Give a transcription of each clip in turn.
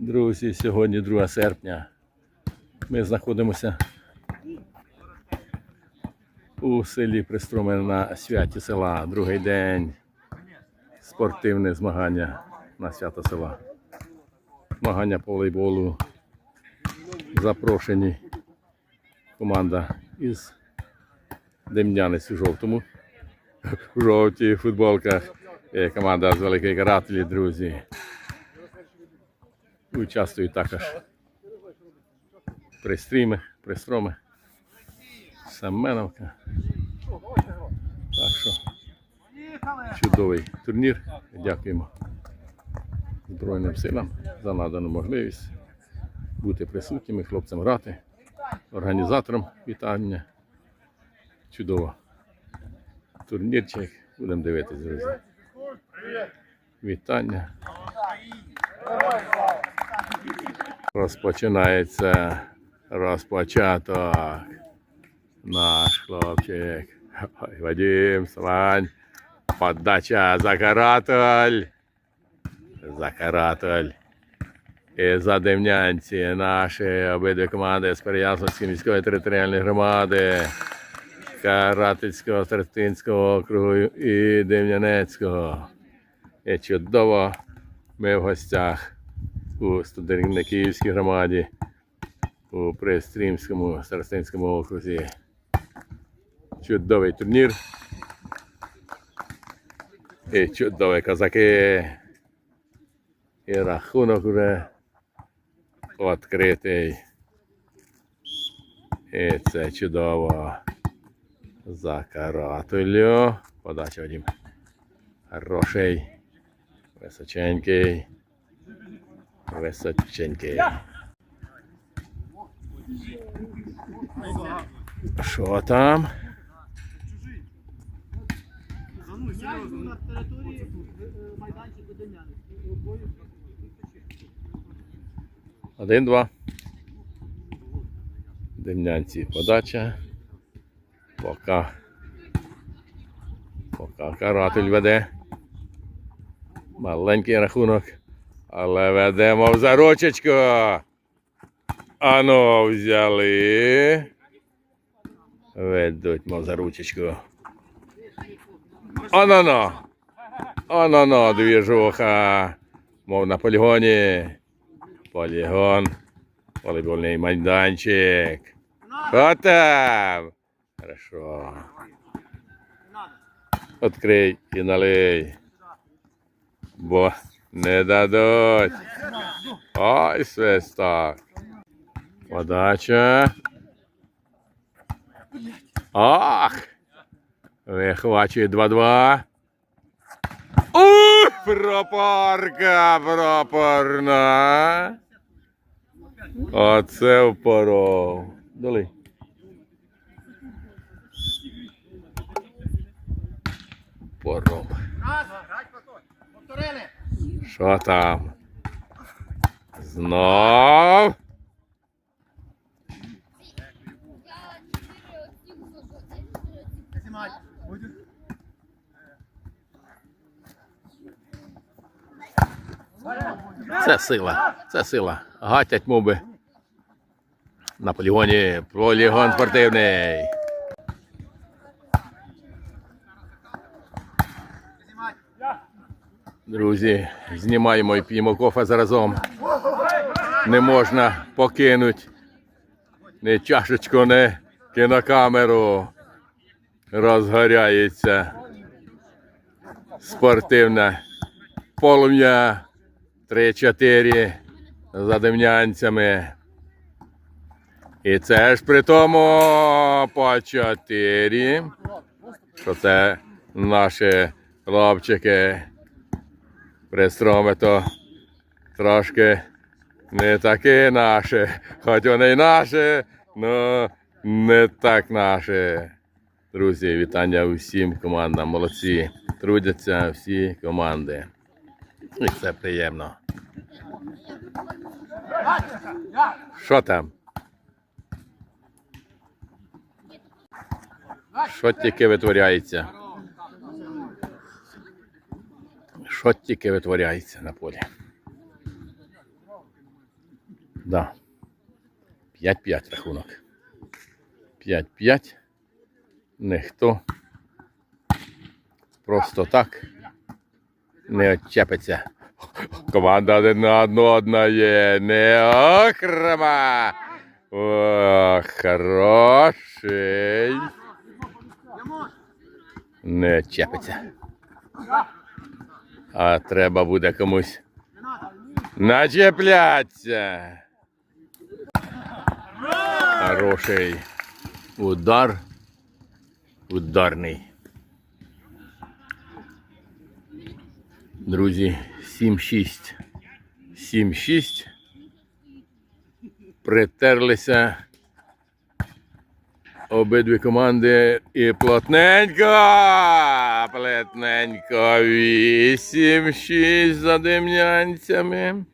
Друзі, сьогодні 2 серпня. Ми знаходимося у селі Пристроме на святі села. Другий день. Спортивне змагання на свято села. Змагання по волейболу. Запрошені команда із Дем'янець у жовтому. У жовтій футболках. Е, Команда з Великої Карателі, друзі. Участвують також пристріми, пристроми, Семеновка. Так що чудовий турнір. Дякуємо Збройним силам за надану можливість бути присутніми, хлопцям грати, організаторам вітання. Чудово. Турнірчик. Будемо дивитись, друзі. Вітання. Розпочинається розпочаток. Наш хлопчик. Ой, Вадим, Слань. Подача за каратель. За каратель. І за Демнянці наші обидві команди з Переяславської міської територіальної громади. Карательського, Третинського округу і Дем'янецького. І чудово ми в гостях у Студерниківській громаді, у Пристрімському Старостинському окрузі. Чудовий турнір. І чудові козаки. І рахунок вже відкритий. І це чудово. За карателю. Подача Вадим. Хороший. Височенький. Височенький. Що там? на території майданчику Дем'яни. Один-два. Демнянці подача. Пока. Пока каратель веде. Маленький рахунок. Але ведемо в зарочечку. Ано взяли. Ведуть мов за ручечку. Оно-но. Оно-но, двіжуха. Мов на полігоні. Полігон. Волейбольний майданчик. Там? Хорошо. Открий і налий. Бо не дадуть. Ой, свисток. Подача. Ах! Вихвачує 2-2. Ух, пропорка, пропорна. Оце впоров. Дали. Поров. Повторили. Що там? Знов. Це сила. Це сила. Гатять моби. На полігоні. Полігон спортивний. Друзі, знімаємо і п'ємо кофе заразом. Не можна покинути ні чашечку, ні кінокамеру. Розгоряється спортивне полум'я 3-4 за демнянцями. І це ж при тому по 4, що це наші хлопчики пристроми то трошки не такі наші, хоч вони й наші, але не так наші. Друзі, вітання усім командам. Молодці. Трудяться всі команди. І це приємно. Що там? Що тільки витворяється? Що тільки витворяється на полі? Да. 5-5 рахунок. 5-5. Ніхто просто так не відчепиться. Команда один на одну одна є. Не окрема. О, хороший. Не чепиться. А треба буде комусь начеплятися. Хороший удар. Ударний. Друзі, 7-6. 7-6. Притерлися обидві команди і плотненько. Плотненько 8-6 за демнянцями.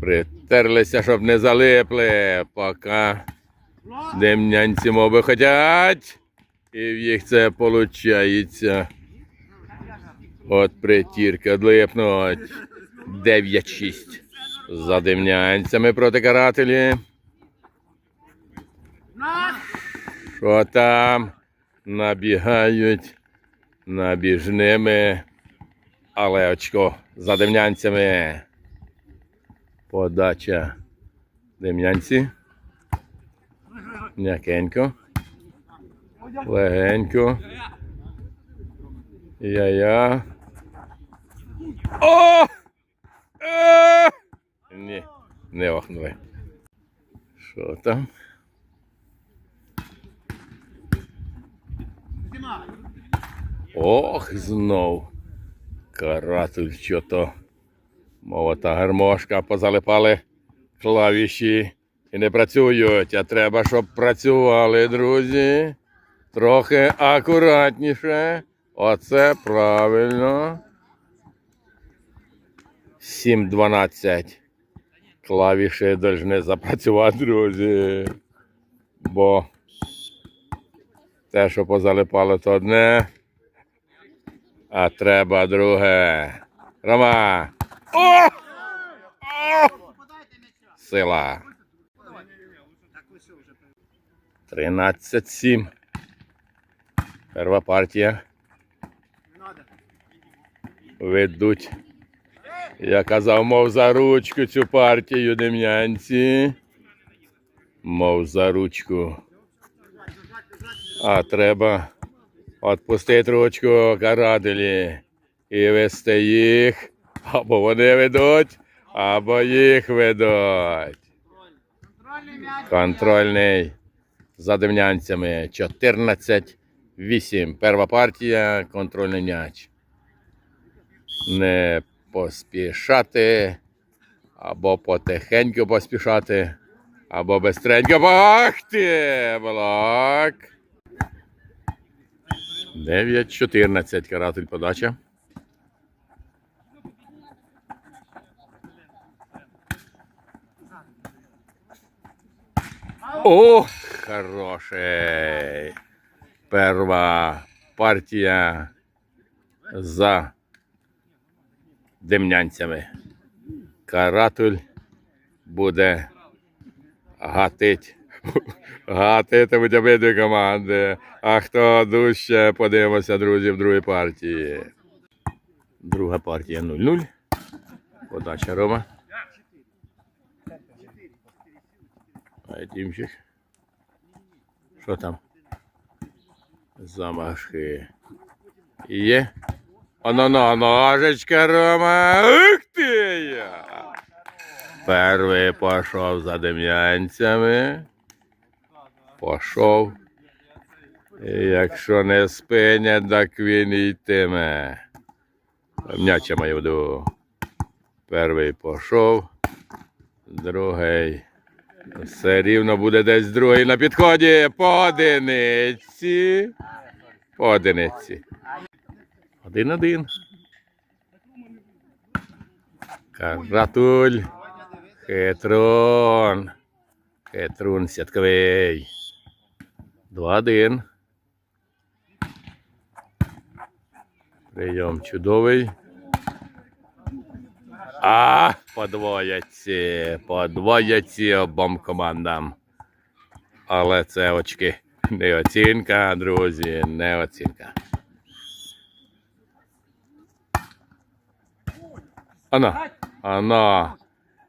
Притерлися, щоб не залипли, поки демнянці мови хотять. І в їх це виходить. От притірка липнуть. 9-6 за демнянцями проти карателі. Що там? Набігають набіжними. Але очко за демнянцями. Подача дем'янці. М'якенько. Легенько. Я-я. О! Е! Ні, не охнули. Що там? Ох, знов. Каратель, що то. Мова та гармошка позалипали клавіші і не працюють. А треба, щоб працювали, друзі. Трохи акуратніше. Оце правильно. 7-12. Клавіші повинні запрацювати, друзі. Бо те, що позалипало, то одне. А треба друге. Рома. О! О! Сила. 13-7. Перша партія. Ведуть. Я казав, мов за ручку цю партію дем'янці. Мов за ручку. А треба відпустити ручку карателі і вести їх. Або вони ведуть, або їх ведуть. Контрольний за демнянцями 14-8. Перша партія, контрольний м'яч. Не поспішати, або потихеньку поспішати, або бистренько. Ах ти, блок. 9-14. Каратель подача. О, хороший. Перша партія за демнянцями. Каратуль буде гатить. Гатитимуть обидві команди. А хто дужче, подивимося, друзі, в другій партії. Друга партія 0-0. Подача Рома. А Тімчик. Що там? Замашки. Є. Оно на ножечка, Рома. Ух ти! я! Перший пішов за дем'янцями. Пішов. І якщо не спинять, так він йтиме. М'яча маю виду. Перший пішов. Другий. Все рівно буде десь другий на підході. По одиниці. По одиниці. Один-один. Каратуль. Хитрун. Хитрун сятковий. Два-один. Прийом чудовий. А, подвояться, подвояться обом командам. Але це очки. Не оцінка, друзі, не оцінка. Ано, ано.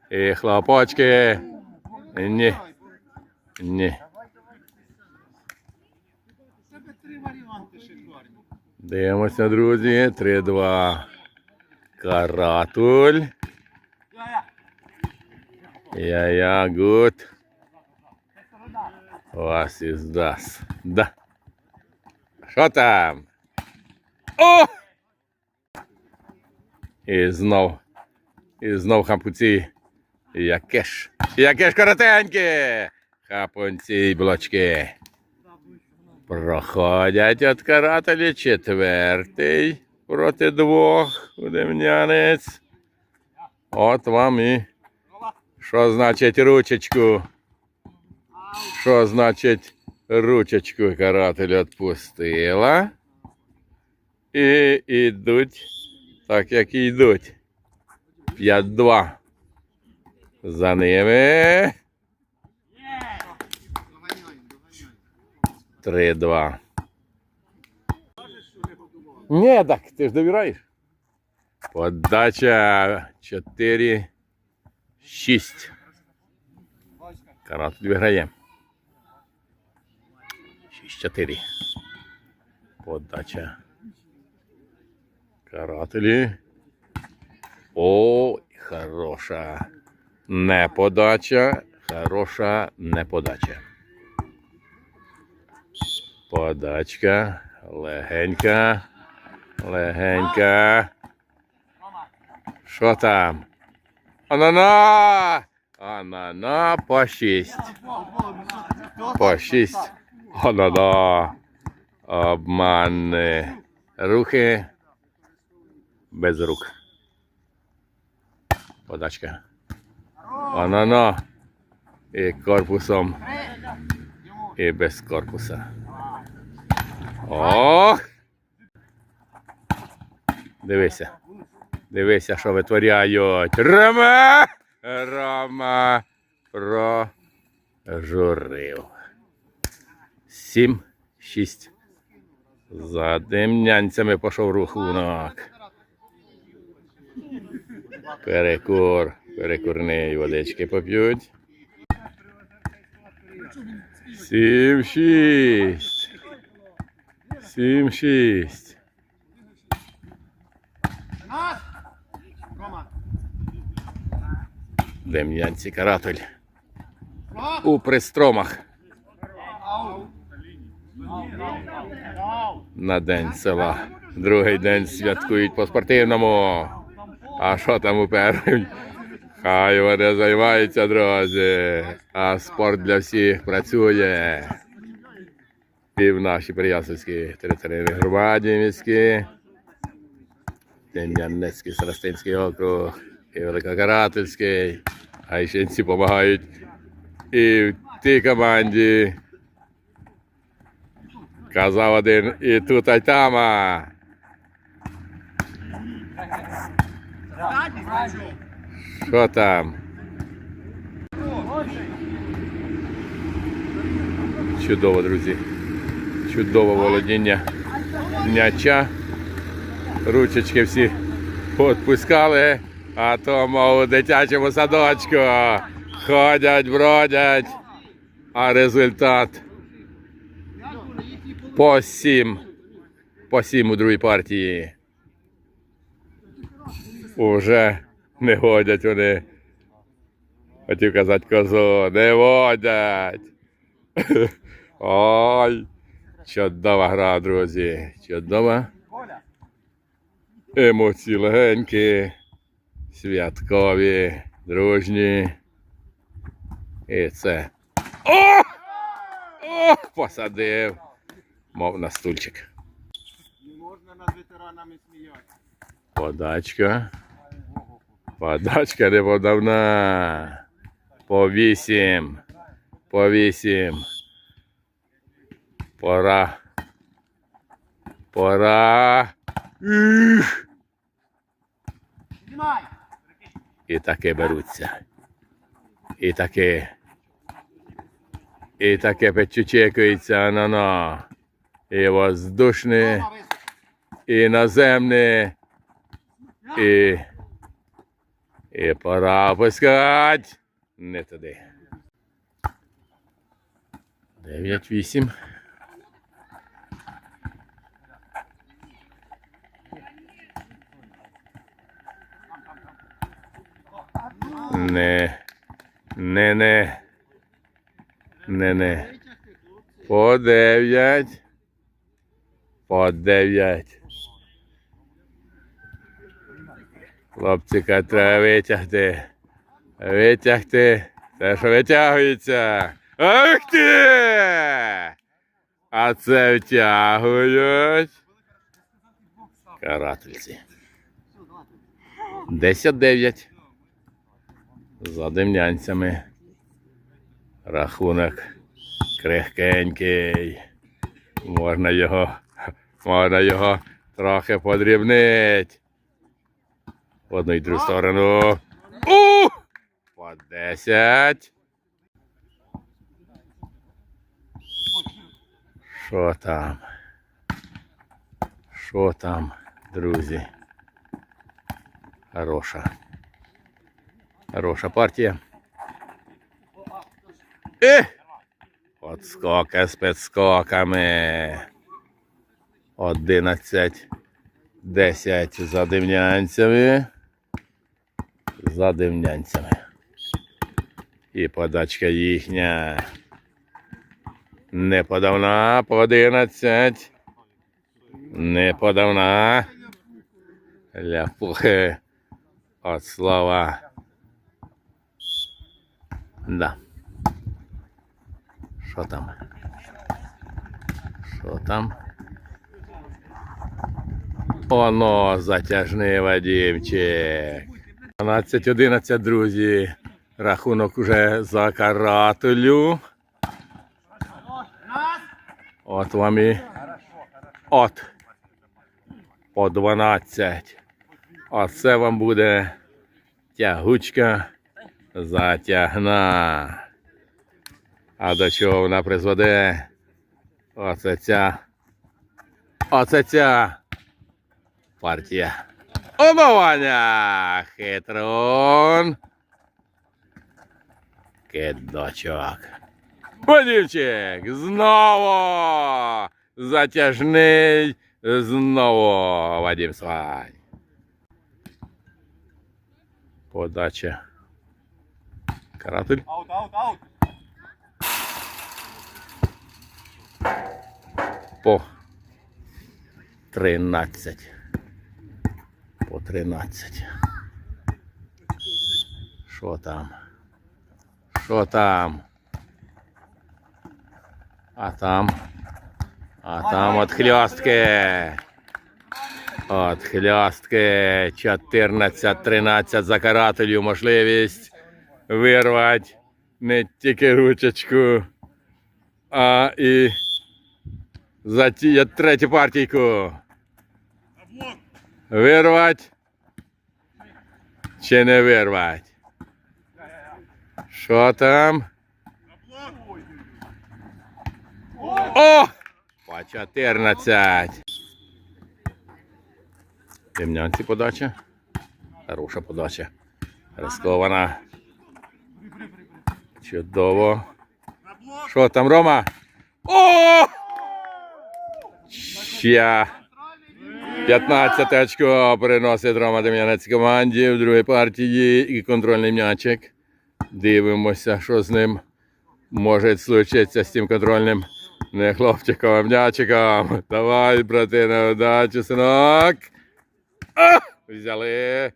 І хлопочки. Ні. Ні. У тебе три варіанти шикарні. Дивимося, друзі. 3-2. Каратуль. Я-я. Я-я, гуд. Вас із дас. Да. Що там? О! І знов. І знов хапуці. Яке ж. Яке ж коротеньке. Хапунці й блочки. Проходять от карателі четвертий проти двох удемнянець. От вам і що значить ручечку? Що значить ручечку каратель відпустила? І йдуть так, як і йдуть. 5-2. За ними. 3-2. Ні, так, ти ж довіраєш. Подача 4. 6. Каратель виграє. 6-4. Подача. Карателі. О, хороша. Не подача. Хороша не подача. Подачка. Легенька. Легенька. Що там? Анана! Анана по шість. По шість. Анана. Обман. е, Рухи. Без рук. Подачка. Анана. І корпусом. І без корпуса. Ох! Дивися. Дивися, що витворяють. Рома! Рома прожурив. Сім, шість. За демнянцями пішов рахунок. Перекур. Перекурний водички поп'ють. Сім, шість. Сім, шість. Дем'янці каратель. У пристромах на день села. Другий день святкують по спортивному. А що там у перший? Хай вони займаються, друзі. А спорт для всіх працює. І в нашій Переяславській територіальній громаді міській. Дем'янецький Старостинський округ і Великокарательський. А ще допомагають і в тій команді. Казав один і тут, і там. Що там? Чудово, друзі. Чудове володіння м'яча. Ручечки всі відпускали, а то, мов, у дитячому садочку ходять, бродять, а результат по сім. По сім у другій партії. Уже не годять вони. Хотів казати козу, не водять. Ой, чудова гра, друзі. Чудова. Емоції легенькі, святкові, дружні. І це. О! О! Посадив. Мов на стульчик. Не можна над ветеранами сміятися. Подачка. Подачка не подавна. По вісім. По вісім. Пора. Пора. Знімай! І таки беруться. І таки. І таке печучекується на на. І воздушне, і наземне, і. І пора опускать. Не туди. 9-8. Не. Не, не. Не, не. По 9. По 9. Хлопчика треба витягти. Витягти. Те, що витягується. Ах ти! А це втягують. Карательці. 10-9. За демнянцями. Рахунок крихкенький. Можна його, можна його трохи подрібнити. В одну і другу сторону. У! По 10. Що там? Що там, друзі? Хороша. Хороша партія. Е! Отскоки з підскоками. 11. 10 за дивнянцями. За дивнянцями. І подачка їхня. Не подавна по 11. Не подавна. Ляпухи. От слова. Да. Що там? Що там? Оно затяжний Вадімчик. 12-11, друзі. Рахунок уже за карателю. От вам і от. По 12. А це вам буде тягучка затягна. А до чого вона призведе? Оце ця. Оце ця партія. Омивання! Хитрон. Кидочок. Вадівчик! Знову! Затяжний! Знову Вадим Свань. Подача. Каратель. Аут, аут, аут. по 13. По 13. Що там? Що там? А там? А там от хльостки. От хльостки. 14-13 за карателю можливість вирвати не тільки ручечку, а і затіяти третю партійку. Вирвать. Чи не вирвать? Що там? О! По 14. Темнянці подача. Хороша подача. Рискована. Чудово. Що там, Рома? О! Ще 15 очко приносить Рома Дем'янець команді в другій партії і контрольний м'ячик. Дивимося, що з ним може случитися з цим контрольним не хлопчиком, м'ячиком. Давай, брати, на удачу, синок. А! Взяли.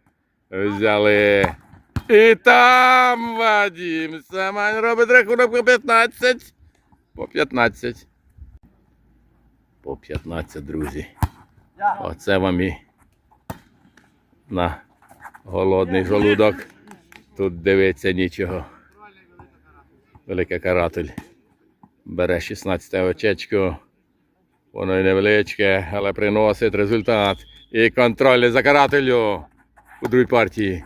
Взяли. І там Вадим Самань робить рахунок по 15. По 15. По 15, друзі. Оце вам і на голодний жолудок. Тут дивиться нічого. Велика каратель. Бере 16 очечко. Воно й невеличке, але приносить результат. І контроль за карателю у другій партії.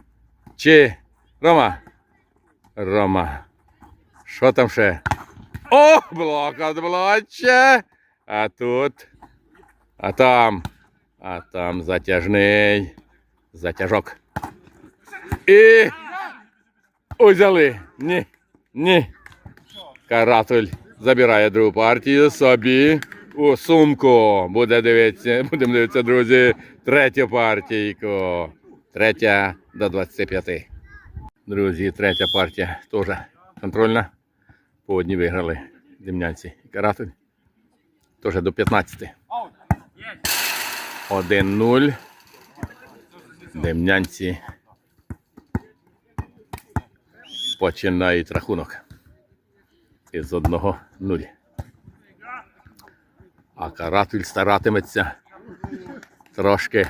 Чи Рома? Рома. Що там ще? О, блок від блоче. А тут. А там. А там затяжний. Затяжок. І. Узяли. Ні. Ні. Каратуль забирає другу партію собі у сумку. Буде дивитися, будемо дивитися, друзі, третю партійку. Третя до 25. Друзі, третя партія теж контрольна. По одній виграли Демнянці і Каратуль. Теж до 15. 1-0. Демнянці починають рахунок із одного нуль. А каратель старатиметься трошки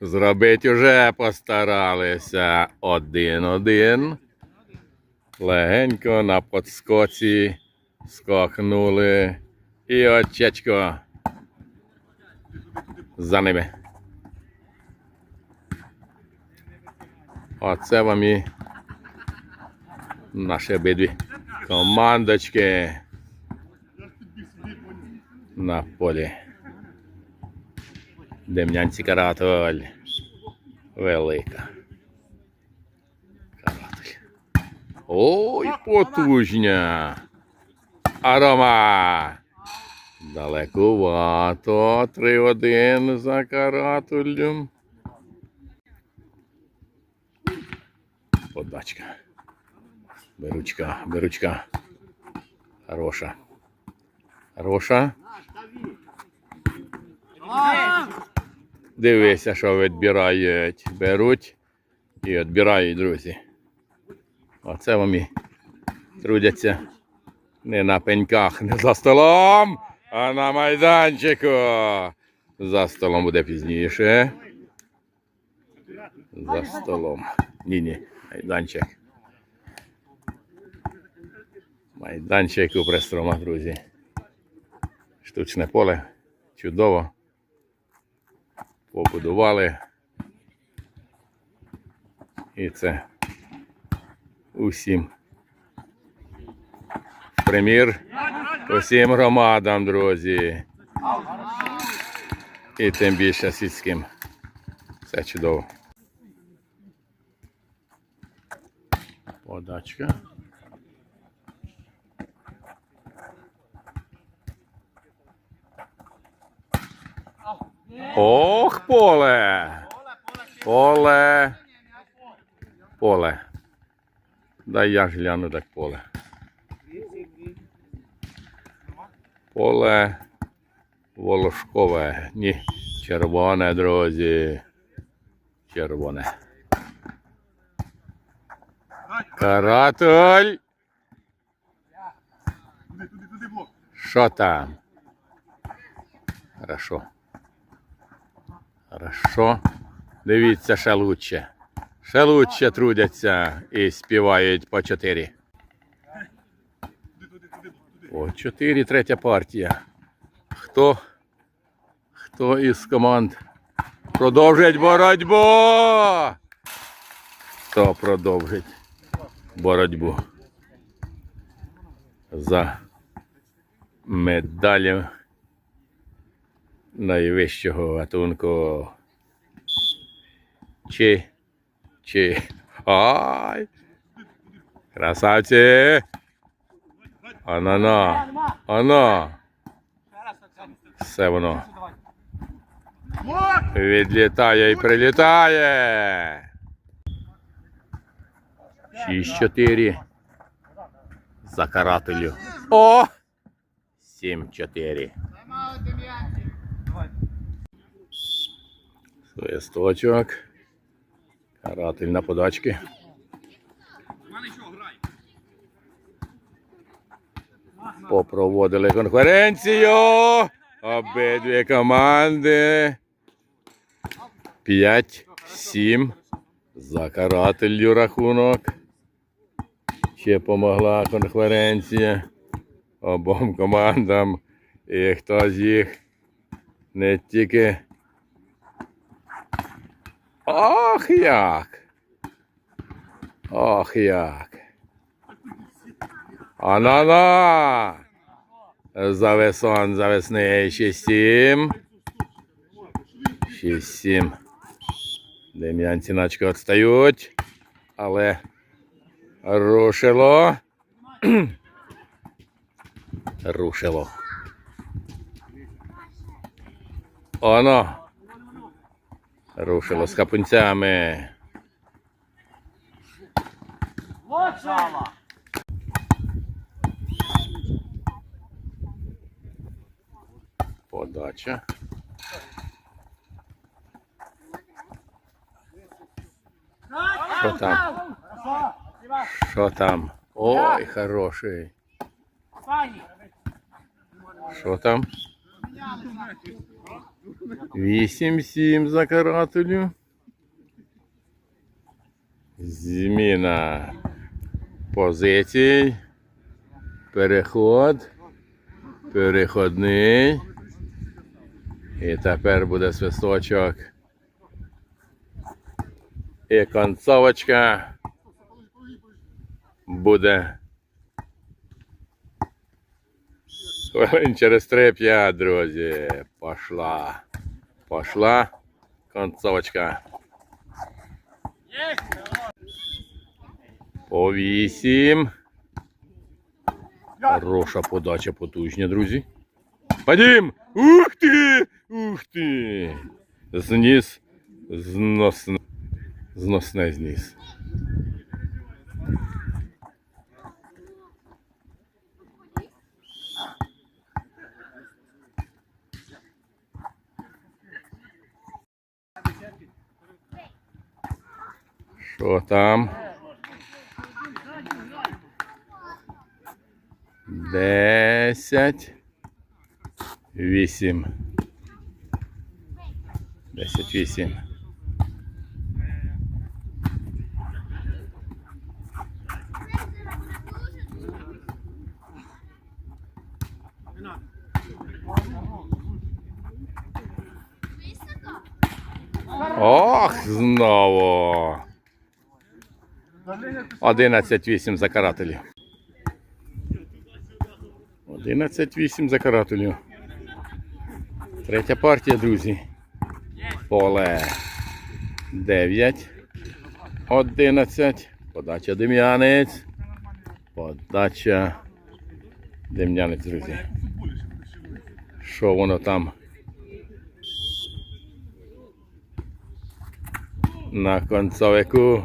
зробити уже постаралися. Один-один. Легенько на подскоці скокнули. І очечко за ними. Оце вам і наші обидві командочки на полі. Демнянці каратоль. Велика. Каратоль. Ой, потужня. Арома. Далекувато. 3-1 за каратулем. Подачка. Беручка, беручка. Хороша. Хороша. Дивися, що відбирають. Беруть і відбирають, друзі. Оце вам трудяться не на пеньках, не за столом, а на майданчику. За столом буде пізніше. За столом. Ні, ні, майданчик. Майданчик у Престрома, друзі. Штучне поле. Чудово. Побудували. І це усім. Примір усім громадам, друзі. І тим більше сільським. Все чудово. Подачка. Ох, поле! Поле. Поле. Дай я гляну так поле. Поле волошкове. Ні, червоне, друзі. Червоне. Блок. Що там? Хорошо. Хорошо. Дивіться, ще лучше. Ще лучше трудяться і співають по чотири. О, чотири, третя партія. Хто? Хто із команд продовжить боротьбу? Хто продовжить боротьбу за медалю найвищого гатунку. Чи, чи, ай! Красавці! Ано-но, ано! Все воно відлітає і прилітає. 6-4 за карателю. О! 7-4. Свисточок. Каратель на подачки. Попроводили конференцію. Обидві команди. 5-7 за карателю рахунок. Ще помогла конференція обом командам. І хто з їх не тільки. Ах як! Ох як. Анана! Завесон, завесний 6-7. 6-7. Дем'янці начки відстають. Але рушило. рушило. Оно. Рушило з капунцями. Подача. Що там? Що там? Ой, хороший. Що там? 8-7 за карателю. Зміна позицій. Переход. Переходний. І тепер буде свисточок. І концовочка буде. Через 3-5, друзі. Пошла. Пошла. Концовочка. По 8. Хороша подача потужня, друзі. Падім! Ух ти! Ух ти! Зніс. Зносне. Зносне зніс. Що там? Десять. Вісім. Десять вісім. Ох, знову. 11-8 за карателів. 11-8 за карателів. Третя партія, друзі. Поле 9. 11. Подача Дем'янець. Подача Дем'янець, друзі. Що воно там? На концовику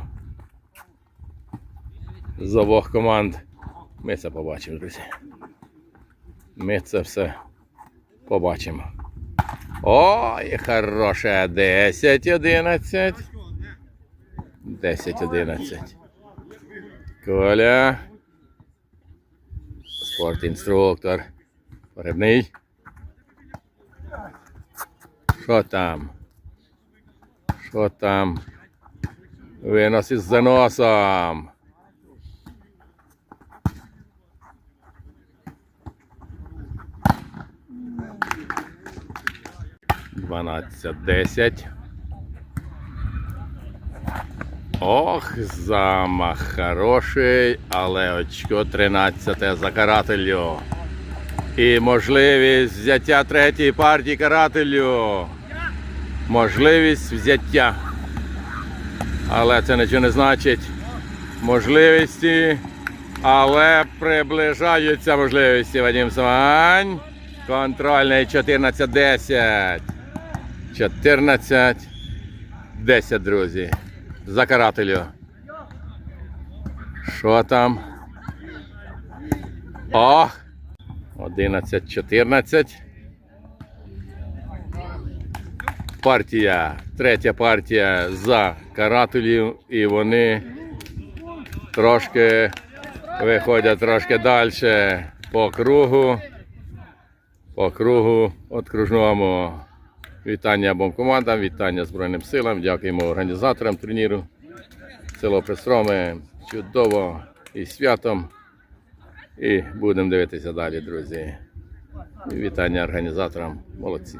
з обох команд. Ми це побачимо, друзі. Ми це все побачимо. Ой, хороше. 10, 11. 10, 11. Коля. Спортінструктор. Поребний. Що там? Що там? Винос із заносом. 12-10. Ох, замах хороший, але очко 13 за карателю. І можливість взяття третьої партії карателю. Можливість взяття. Але це нічого не значить. Можливості. Але приближаються можливості Вадим Самань. Контрольний 14-10. 14. 10, друзі. За карателю. Що там? О! 11, 14. Партія. Третя партія за карателів. І вони трошки виходять трошки далі по кругу. По кругу окружному. Вітання обом командам, вітання Збройним силам. Дякуємо організаторам турніру. Село Пристроми. Чудово і святом. І будемо дивитися далі, друзі. Вітання організаторам. Молодці.